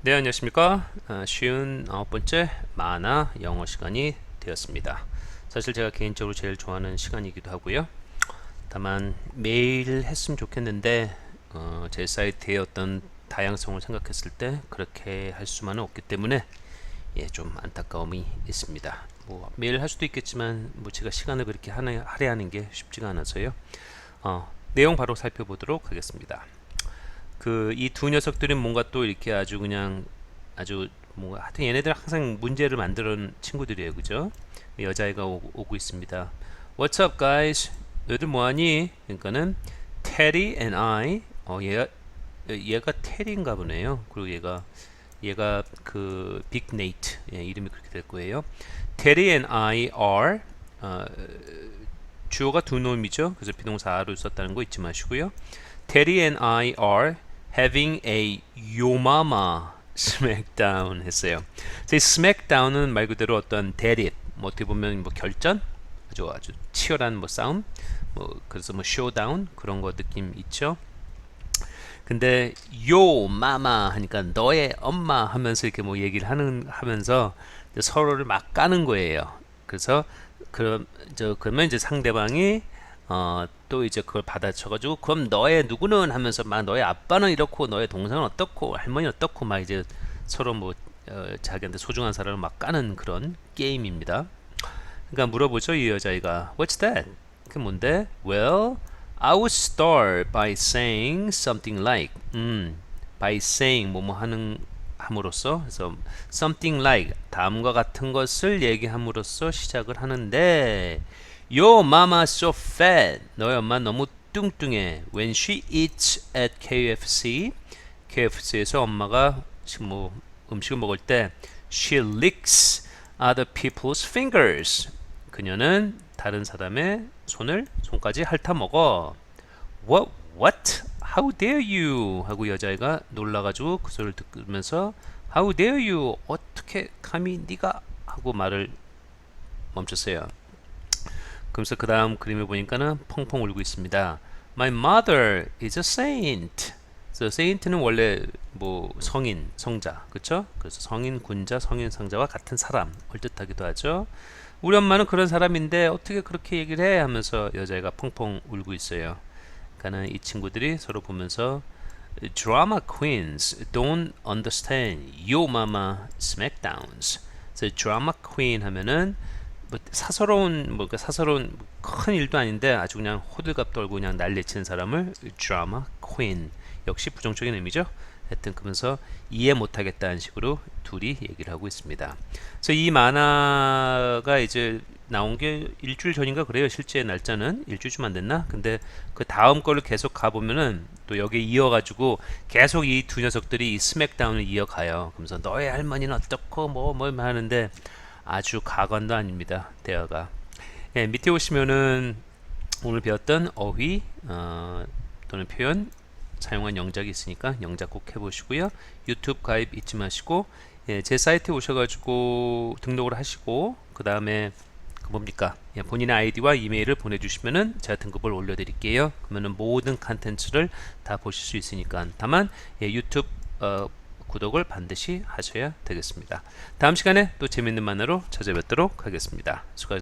네, 안녕하십니까. 아, 쉬운 아홉 번째 만화 영어 시간이 되었습니다. 사실 제가 개인적으로 제일 좋아하는 시간이기도 하고요. 다만 매일 했으면 좋겠는데 어, 제 사이트의 어떤 다양성을 생각했을 때 그렇게 할 수만은 없기 때문에 예, 좀 안타까움이 있습니다. 뭐 매일 할 수도 있겠지만 뭐 제가 시간을 그렇게 하나, 할애하는 게 쉽지가 않아서요. 어, 내용 바로 살펴보도록 하겠습니다. 그 이 두 녀석들은 뭔가 또 이렇게 아주 그냥 아주 뭐 하여튼 얘네들 항상 문제를 만드는 친구들이에요, 그죠? 여자애가 오, 오고 있습니다. What's up, guys? 너희들 뭐하니? 그러니까는 Teddy and I. 어, 얘가 얘가 테리인가 보네요. 그리고 얘가 얘가 그 빅 네이트 예, 이름이 그렇게 될 거예요. Teddy and I are 어, 주어가 두 놈이죠. 그래서 비동사 are를 썼다는 거 잊지 마시고요. Teddy and I are having a 요마마 smackdown 했어요. 이 smackdown은 말 그대로 어떤 대립, 뭐 어떻게 보면 뭐 결전, 아주 아주 치열한 뭐 싸움, 뭐 그래서 뭐 showdown 그런 거 느낌 있죠. 근데 요 마마 하니까 너의 엄마 하면서 이렇게 뭐 얘기를 하는 하면서 서로를 막 까는 거예요. 그래서 그럼 저 그러면 이제 상대방이 어 또 이제 그걸 받아쳐가지고 그럼 너의 누구는 하면서 막 너의 아빠는 이렇고 너의 동생은 어떻고 할머니는 어떻고 막 이제 서로 뭐 어, 자기한테 소중한 사람을 막 까는 그런 게임입니다. 그러니까 물어보죠 이 여자애가 What's that? 그 뭔데? Well, I would start by saying something like 음, by saying 뭐뭐 하는 함으로써 그래서 something like 다음과 같은 것을 얘기함으로써 시작을 하는데 Your mama so fat. 너희 엄마 너무 뚱뚱해. When she eats at KFC, KFC에서 엄마가 뭐 음식을 먹을 때 she licks other people's fingers. 그녀는 다른 사람의 손을 손까지 핥아 먹어. What? What? How dare you? 하고 여자애가 놀라가지고 그 소리를 듣면서 How dare you? 어떻게 감히 네가 하고 말을 멈췄어요. 그러면서 그 다음 그림을 보니까는 펑펑 울고 있습니다. My mother is a saint. 그래서 saint는 원래 뭐 성인, 성자, 그렇죠? 그래서 성인, 군자, 성인, 상자와 같은 사람 을 뜻하기도 하죠. 우리 엄마는 그런 사람인데 어떻게 그렇게 얘기를 해? 하면서 여자애가 펑펑 울고 있어요. 그러니까는 이 친구들이 서로 보면서 drama queens don't understand your mama smackdowns. 그래서 drama queen 하면은 뭐 사서로운 뭐 사서로운 큰 일도 아닌데 아주 그냥 호들갑 떨고 그냥 난리치는 사람을 드라마 퀸 역시 부정적인 의미죠. 하여튼 그러면서 이해 못하겠다는 식으로 둘이 얘기를 하고 있습니다. 그래서 이 만화가 이제 나온 게 일주일 전인가 그래요. 실제 날짜는 일주일 좀안 됐나? 근데 그 다음 거를 계속 가보면은 또 여기 이어가지고 계속 이 두 녀석들이 이 스맥다운을 이어가요. 그러면서 너의 할머니는 어떻고 뭐뭐 하는데 아주 가관도 아닙니다. 대화가. 예, 밑에 오시면은 오늘 배웠던 어휘 어, 또는 표현 사용한 영작이 있으니까 영작 꼭 해보시고요. 유튜브 가입 잊지 마시고 예, 제 사이트에 오셔가지고 등록을 하시고 그 다음에 그 뭡니까 예, 본인의 아이디와 이메일을 보내주시면은 제가 등급을 올려드릴게요. 그러면은 모든 컨텐츠를 다 보실 수 있으니까 다만 예, 유튜브 어, 구독을 반드시 하셔야 되겠습니다. 다음 시간에 또 재밌는 만화로 찾아뵙도록 하겠습니다. 수고하셨습니다.